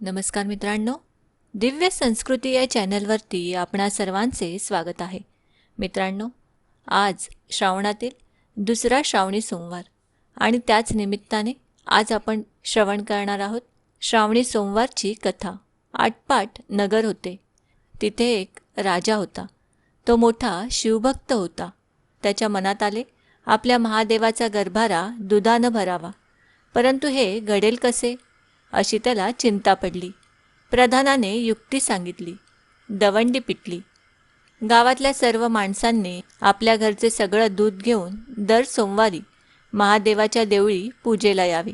नमस्कार मित्रांनो दिव्य संस्कृती या चॅनलवरती आपणा सर्वांचे स्वागत आहे. मित्रांनो आज श्रावणातील दुसरा श्रावणी सोमवार आणि त्याच निमित्ताने आज आपण श्रवण करणार आहोत श्रावणी सोमवारची कथा. आटपाट नगर होते. तिथे एक राजा होता. तो मोठा शिवभक्त होता. त्याच्या मनात आले आपल्या महादेवाचा गर्भारा दुधानं भरावा. परंतु हे घडेल कसे? अशी त्याला चिंता पडली. प्रधानाने युक्ती सांगितली. दवंडी पिटली. गावातल्या सर्व माणसांनी आपल्या घरचे सगळं दूध घेऊन दर सोमवारी महादेवाच्या देवळी पूजेला यावे.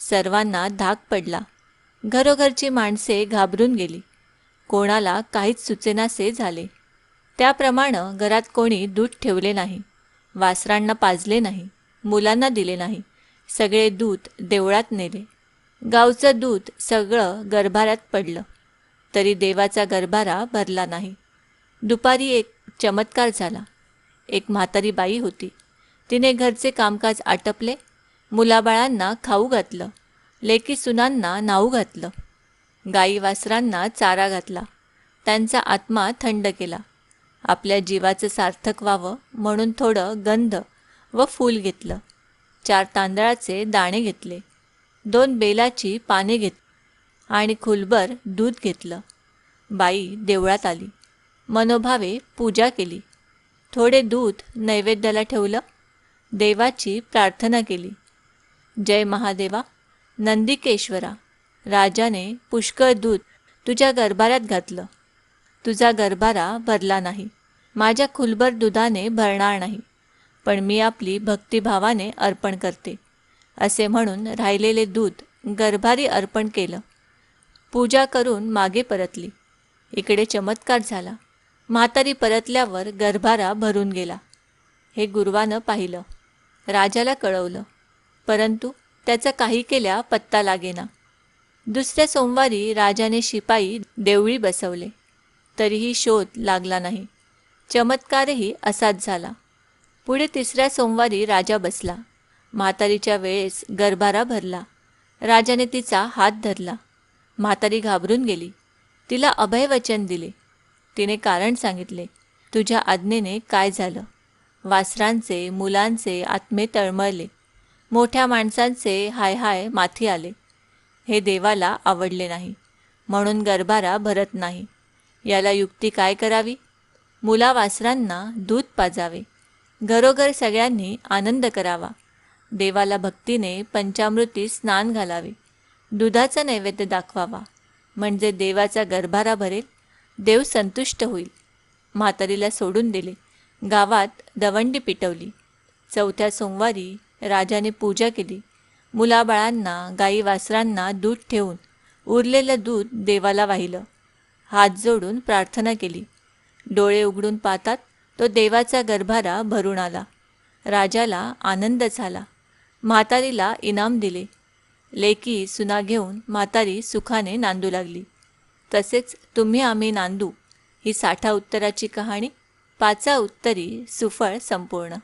सर्वांना धाक पडला. घरोघरची माणसे घाबरून गेली. कोणाला काहीच सुचेनासे झाले. त्याप्रमाणे घरात कोणी दूध ठेवले नाही. वासरांना पाजले नाही. मुलांना दिले नाही. सगळे दूध देवळात नेले. गावचं दूध सगळं गरभाऱ्यात पडलं तरी देवाचा गरभारा भरला नाही. दुपारी एक चमत्कार झाला. एक म्हातारी बाई होती. तिने घरचे कामकाज आटपले मुलाबाळांना खाऊ घातलं लेकी सुनांना नाऊ घातलं गाई वासरांना चारा घातला त्यांचा आत्मा थंड केला. आपल्या जीवाचं सार्थक व्हावं म्हणून थोडं गंध व फूल घेतलं. चार तांदळाचे दाणे घेतले. दोन बेलाची पाने घेत आणि खुलभर दूध घेतलं. बाई देवळात आली. मनोभावे पूजा केली. थोडे दूध नैवेद्याला ठेवलं. देवाची प्रार्थना केली. जय महादेवा नंदिकेश्वरा राजाने पुष्कळ दूध तुझ्या गरबाऱ्यात घातलं. तुझा गरभारा भरला नाही. माझ्या खुलभर दुधाने भरणार नाही. पण मी आपली भक्तिभावाने अर्पण करते. असे म्हणून राहिलेले दूध गर्भारी अर्पण केलं. पूजा करून मागे परतली. इकडे चमत्कार झाला. म्हातारी परतल्यावर गर्भारा भरून गेला. हे गुरुवानं पाहिलं. राजाला कळवलं. परंतु त्याचा काही केल्या पत्ता लागेना. दुसऱ्या सोमवारी राजाने शिपाई देवळी बसवले. तरीही शोध लागला नाही. चमत्कारही असाच झाला. पुढे तिसऱ्या सोमवारी राजा बसला. म्हातारीच्या वेळेस गरभारा भरला. राजाने तिचा हात धरला. म्हातारी घाबरून गेली. तिला अभयवचन दिले. तिने कारण सांगितले. तुझ्या आज्ञेने काय झालं? वासरांचे मुलांचे आत्मे तळमळले. मोठ्या माणसांचे हाय हाय माथी आले. हे देवाला आवडले नाही. म्हणून गरभारा भरत नाही. याला युक्ती काय करावी? मुला वासरांना दूध पाजावे. घरोघर सगळ्यांनी आनंद करावा. देवाला भक्तीने पंचामृती स्नान घालावे. दुधाचा नैवेद्य दाखवावा. म्हणजे देवाचा गर्भारा भरेल देव संतुष्ट होईल. म्हातारीला सोडून दिले. गावात दवंडी पिटवली. चौथ्या सोमवारी राजाने पूजा केली. मुलाबाळांना गाई वासरांना दूध ठेवून उरलेलं दूध देवाला वाहिलं. हात जोडून प्रार्थना केली. डोळे उघडून पाहतात तो देवाचा गर्भारा भरून आला. राजाला आनंद झाला. म्हातारीला इनाम दिले. लेकी सुना घेऊन म्हातारी सुखाने नांदू लागली. तसेच तुम्ही आम्ही नांदू ही साठा उत्तराची कहाणी पाचा उत्तरी सुफळ संपूर्ण.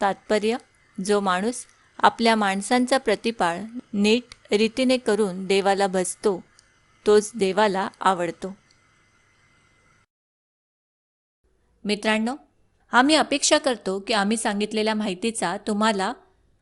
तात्पर्य जो माणूस आपल्या माणसांचा प्रतिपाळ नीट रीतीने करून देवाला भजतो तोच देवाला आवडतो. मित्रांनो आम्ही अपेक्षा करतो की आम्ही सांगितलेल्या माहितीचा तुम्हाला